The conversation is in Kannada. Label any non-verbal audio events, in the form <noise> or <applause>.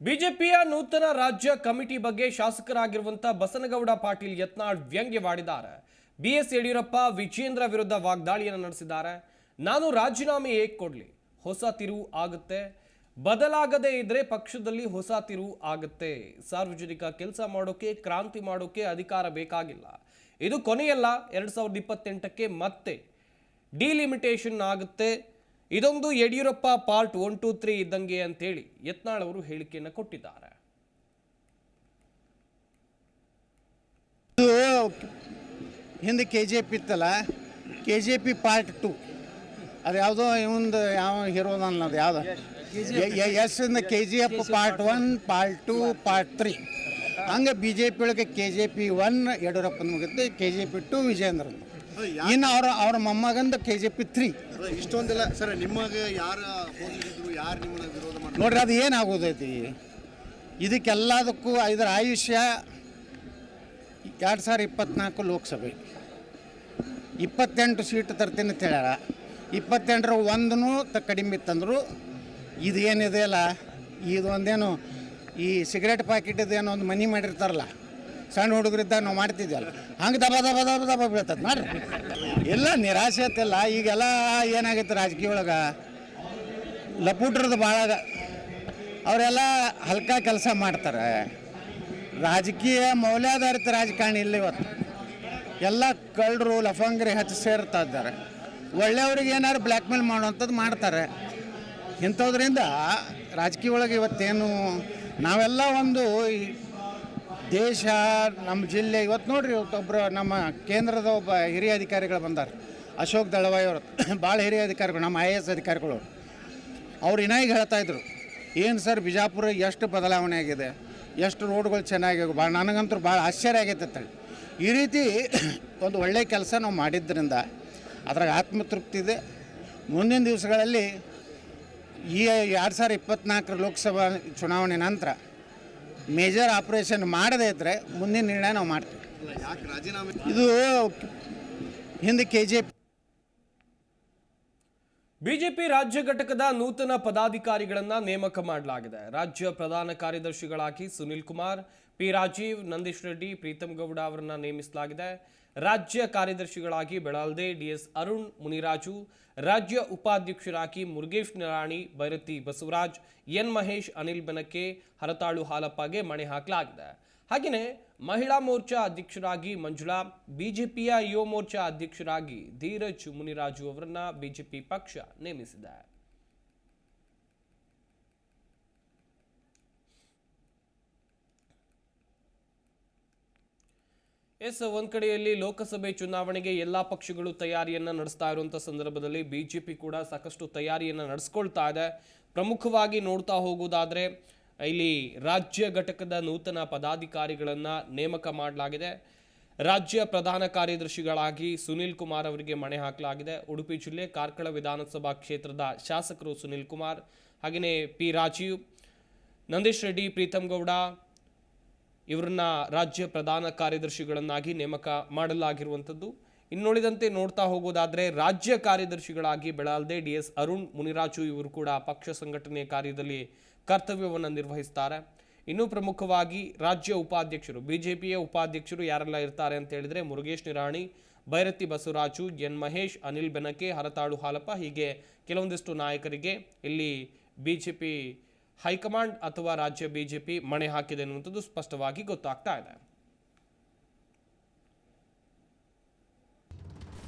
ಬಿಜೆಪಿಯ ನೂತನ ರಾಜ್ಯ ಕಮಿಟಿ ಬಗ್ಗೆ ಶಾಸಕರಾಗಿರುವಂತ ಬಸನಗೌಡ ಪಾಟೀಲ್ ಯತ್ನಾಳ್ ವ್ಯಂಗ್ಯವಾಡಿದ್ದಾರೆ. ಬಿಎಸ್ ಯಡಿಯೂರಪ್ಪ, ವಿಜೇಂದ್ರ ವಿರುದ್ಧ ವಾಗ್ದಾಳಿಯನ್ನು ನಡೆಸಿದ್ದಾರೆ. ನಾನು ರಾಜೀನಾಮೆ ಏಕೆ ಕೊಡಲಿ? ಹೊಸ ತಿರುವು ಆಗುತ್ತೆ. ಬದಲಾಗದೇ ಇದ್ರೆ ಪಕ್ಷದಲ್ಲಿ ಹೊಸ ತಿರುವು ಆಗುತ್ತೆ. ಸಾರ್ವಜನಿಕ ಕೆಲಸ ಮಾಡೋಕೆ, ಕ್ರಾಂತಿ ಮಾಡೋಕೆ ಅಧಿಕಾರ ಬೇಕಾಗಿಲ್ಲ. ಇದು ಕೊನೆಯಲ್ಲ. ಎರಡ್ ಸಾವಿರದ ಇಪ್ಪತ್ತೆಂಟಕ್ಕೆ ಮತ್ತೆ ಡಿಲಿಮಿಟೇಷನ್ ಆಗುತ್ತೆ. ಇದೊಂದು Yediyurappa part one two three ಇದ್ದಂಗೆ ಅಂತೇಳಿ ಯತ್ನಾಳ್ ಅವರು ಹೇಳಿಕೆಯನ್ನು ಕೊಟ್ಟಿದ್ದಾರೆ. ಇದು ಹಿಂದೆ ಕೆ ಜೆ ಪಿ ಇತ್ತಲ್ಲ K J P part two ಅದು ಯಾವುದೋ ಇವಂದು ಯಾವ ಹೀರೋ ಅನ್ನೋದು ಯಾವ್ದು? ಎಸ್ ಇಂದ K G F part one part two part three ಹಂಗೆ ಬಿ ಜೆ ಪಿ ಒಳಗೆ ಕೆ ಜೆ ಪಿ ಒನ್ ಯಡಿಯೂರಪ್ಪನ ಮುಗಿತು K J P two Vijendra ಇನ್ನು ಅವ್ರ ಅವ್ರ ಮೊಮ್ಮಗಂದ ಕೆ ಜೆ ಪಿ ತ್ರೀ ಇಷ್ಟೊಂದೆಲ್ಲ ಸರ್ ನಿಮಗೆ ಯಾರು ಯಾರು ನಿಮ್ಮನ್ನ ವಿರೋಧ ಮಾಡಿ ನೋಡ್ರಿ ಅದು ಏನಾಗೋದೈತಿ ಇದಕ್ಕೆಲ್ಲದಕ್ಕೂ ಇದರ ಆಯುಷ್ಯ ಎರಡು ಸಾವಿರ ಇಪ್ಪತ್ನಾಲ್ಕು ಲೋಕಸಭೆ. ಇಪ್ಪತ್ತೆಂಟು ಸೀಟ್ ತರ್ತೀನಿ ಅಂತ ಹೇಳ್ಯಾರ. ಇಪ್ಪತ್ತೆಂಟರ ಒಂದೂ ತ ಕಡಿಮೆ ಇತ್ತಂದ್ರು ಇದು ಏನಿದೆಯಲ್ಲ ಇದು ಒಂದೇನು ಈ ಸಿಗರೇಟ್ ಪ್ಯಾಕೆಟ್ ಇದೇನೋ ಒಂದು ಮನಿ ಮಾಡಿರ್ತಾರಲ್ಲ ಸಣ್ಣ ಹುಡುಗರಿದ್ದಾಗ ನಾವು ಮಾಡ್ತಿದ್ವಲ್ಲ. ಹಂಗೆ ದಬ ದಬ ದಬ ದಬ ಬೀಳ್ತದೆ ನೋಡ್ರಿ. ಎಲ್ಲ ನಿರಾಶೆ ಆಯ್ತಲ್ಲ ಈಗೆಲ್ಲ ಏನಾಗೈತೆ ರಾಜಕೀಯ ಒಳಗೆ? ಲಪೂಟ್ರದ್ದು ಭಾಳ ಅವರೆಲ್ಲ ಹಲ್ಕ ಕೆಲಸ ಮಾಡ್ತಾರೆ. ರಾಜಕೀಯ ಮೌಲ್ಯಾಧಾರಿತ ರಾಜಕಾರಣಿ ಇಲ್ಲ ಇವತ್ತು. ಎಲ್ಲ ಕಳ್ಳರು, ಲಫಂಗ್ರಿ ಹಚ್ಚಿ ಸೇರ್ತಾ ಇದ್ದಾರೆ. ಒಳ್ಳೆಯವ್ರಿಗೆ ಏನಾದ್ರು ಬ್ಲ್ಯಾಕ್ ಮೇಲ್ ಮಾಡುವಂಥದ್ದು ಮಾಡ್ತಾರೆ. ಇಂಥದ್ರಿಂದ ರಾಜಕೀಯ ಒಳಗೆ ಇವತ್ತೇನು, ನಾವೆಲ್ಲ ಒಂದು ದೇಶ ನಮ್ಮ ಜಿಲ್ಲೆ ಇವತ್ತು ನೋಡ್ರಿ ಒಬ್ಬರು ನಮ್ಮ ಕೇಂದ್ರದ ಒಬ್ಬ ಹಿರಿಯ ಅಧಿಕಾರಿಗಳು ಬಂದಾರೆ. ಅಶೋಕ್ ದಳವಾಯಿ ಅವರು. ಭಾಳ <coughs> ಹಿರಿಯ ಅಧಿಕಾರಿಗಳು, ನಮ್ಮ ಐ ಎ ಎಸ್ ಅಧಿಕಾರಿಗಳು ಅವ್ರು. ಇನ್ನಾಗಿ ಹೇಳ್ತಾ ಇದ್ರು, ಏನು ಸರ್ ಬಿಜಾಪುರ ಎಷ್ಟು ಬದಲಾವಣೆ ಆಗಿದೆ, ಎಷ್ಟು ರೋಡ್ಗಳು ಚೆನ್ನಾಗಿ ಭಾಳ ನನಗಂತೂ ಭಾಳ ಆಶ್ಚರ್ಯ ಆಗೈತೆ ಅಂತೇಳಿ ಈ ರೀತಿ <coughs> ಒಂದು ಒಳ್ಳೆಯ ಕೆಲಸ ನಾವು ಮಾಡಿದ್ದರಿಂದ ಅದ್ರಾಗ ಆತ್ಮತೃಪ್ತಿ ಇದೆ. ಮುಂದಿನ ದಿವಸಗಳಲ್ಲಿ ಈ ಎರಡು ಸಾವಿರ ಇಪ್ಪತ್ತ್ನಾಲ್ಕರ ಲೋಕಸಭಾ ಚುನಾವಣೆ ನಂತರ ಮೇಜರ್ ಆಪರೇಷನ್ ಮಾಡದೇ ಇದ್ದರೆ ಮುಂದಿನ ನಿರ್ಣಯ ನಾವು ಮಾಡ್ತೀವಿ. ಅಲ್ಲ, ಯಾಕೆ ರಾಜೀನಾಮೆ ಇದು ಹಿಂದೆ ಕೆ ಜೆ ಬಿಜೆಪಿ ರಾಜ್ಯ ಘಟಕದ ನೂತನ ಪದಾಧಿಕಾರಿಗಳನ್ನ ನೇಮಕ ಮಾಡಲಾಗಿದೆ. ರಾಜ್ಯ ಪ್ರಧಾನ ಕಾರ್ಯದರ್ಶಿಗಳಾಗಿ ಸುನಿಲ್ ಕುಮಾರ್, ಪಿ ರಾಜೀವ್, ನಂದೀಶ್ ರೆಡ್ಡಿ ಪ್ರೀತಮ್ ಗೌಡ ಅವರನ್ನ ನೇಮಿಸಲಾಗಿದೆ. ರಾಜ್ಯ ಕಾರ್ಯದರ್ಶಿಗಳಾಗಿ ಬೆಳಾಲ್ದೆ ಡಿಎಸ್ ಅರುಣ್, ಮುನಿರಾಜು, ರಾಜ್ಯ ಉಪಾಧ್ಯಕ್ಷರಾಗಿ ಮುರುಗೇಶ್ ನಿರಾಣಿ, ಭೈರತಿ ಬಸವರಾಜ್, ಎನ್ ಮಹೇಶ್, ಅನಿಲ್ ಬೆನಕೆ, ಹರತಾಳು ಹಾಲಪ್ಪಗೆ ಮಣೆ ಹಾಕಲಾಗಿದೆ. ಹಾಗೆಯೇ ಮಹಿಳಾ ಮೋರ್ಚಾ ಅಧ್ಯಕ್ಷರಾಗಿ ಮಂಜುಳಾ, ಬಿಜೆಪಿಯ ಯುವ ಮೋರ್ಚಾ ಅಧ್ಯಕ್ಷರಾಗಿ ಧೀರಜ್ ಮುನಿರಾಜು ಅವರನ್ನ ಬಿಜೆಪಿ ಪಕ್ಷ ನೇಮಿಸಿದೆ. ಎಸ್, ಒಂದ್ ಕಡೆಯಲ್ಲಿ ಲೋಕಸಭೆ ಚುನಾವಣೆಗೆ ಎಲ್ಲಾ ಪಕ್ಷಗಳು ತಯಾರಿಯನ್ನ ನಡೆಸ್ತಾ ಇರುವಂತ ಸಂದರ್ಭದಲ್ಲಿ ಬಿಜೆಪಿ ಕೂಡ ಸಾಕಷ್ಟು ತಯಾರಿಯನ್ನ ನಡೆಸ್ಕೊಳ್ತಾ ಇದೆ. ಪ್ರಮುಖವಾಗಿ ನೋಡ್ತಾ ಹೋಗುವುದಾದ್ರೆ ಇಲ್ಲಿ ರಾಜ್ಯ ಘಟಕದ ನೂತನ ಪದಾಧಿಕಾರಿಗಳನ್ನು ನೇಮಕ ಮಾಡಲಾಗಿದೆ. ರಾಜ್ಯ ಪ್ರಧಾನ ಕಾರ್ಯದರ್ಶಿಗಳಾಗಿ ಸುನಿಲ್ ಕುಮಾರ್ ಅವರಿಗೆ ಮಣೆ ಹಾಕಲಾಗಿದೆ. ಉಡುಪಿ ಜಿಲ್ಲೆ ಕಾರ್ಕಳ ವಿಧಾನಸಭಾ ಕ್ಷೇತ್ರದ ಶಾಸಕರು ಸುನಿಲ್ ಕುಮಾರ್ ಹಾಗೆಯೇ ಪಿ ರಾಜೀವ್, ನಂದೀಶ್ ರೆಡ್ಡಿ ಪ್ರೀತಮ್ ಗೌಡ ಇವರನ್ನ ರಾಜ್ಯ ಪ್ರಧಾನ ಕಾರ್ಯದರ್ಶಿಗಳನ್ನಾಗಿ ನೇಮಕ ಮಾಡಲಾಗಿರುವಂಥದ್ದು. ಇನ್ನುಳಿದಂತೆ ನೋಡ್ತಾ ಹೋಗೋದಾದರೆ ರಾಜ್ಯ ಕಾರ್ಯದರ್ಶಿಗಳಾಗಿ ಬೆಳಾಲ್ದೆ ಡಿ ಎಸ್ ಅರುಣ್, ಮುನಿರಾಜು ಇವರು ಕೂಡ ಪಕ್ಷ ಸಂಘಟನೆ ಕಾರ್ಯದಲ್ಲಿ ಕರ್ತವ್ಯವನ್ನು ನಿರ್ವಹಿಸ್ತಾರೆ. ಇನ್ನು ಪ್ರಮುಖವಾಗಿ ರಾಜ್ಯ ಉಪಾಧ್ಯಕ್ಷರು, ಬಿಜೆಪಿಯ ಉಪಾಧ್ಯಕ್ಷರು ಯಾರೆಲ್ಲ ಇರ್ತಾರೆ ಅಂತ ಹೇಳಿದ್ರೆ ಮುರುಗೇಶ್ ನಿರಾಣಿ, ಭೈರತಿ ಬಸವರಾಜು, ಎನ್ ಮಹೇಶ್, ಅನಿಲ್ ಬೆನಕೆ, ಹರತಾಳು ಹಾಲಪ್ಪ ಹೀಗೆ ಕೆಲವೊಂದಿಷ್ಟು ನಾಯಕರಿಗೆ ಇಲ್ಲಿ ಬಿಜೆಪಿ ಹೈಕಮಾಂಡ್ ಅಥವಾ ರಾಜ್ಯ ಬಿಜೆಪಿ ಮಣೆ ಹಾಕಿದೆ ಅನ್ನುವಂಥದ್ದು ಸ್ಪಷ್ಟವಾಗಿ ಗೊತ್ತಾಗ್ತಾ ಇದೆ.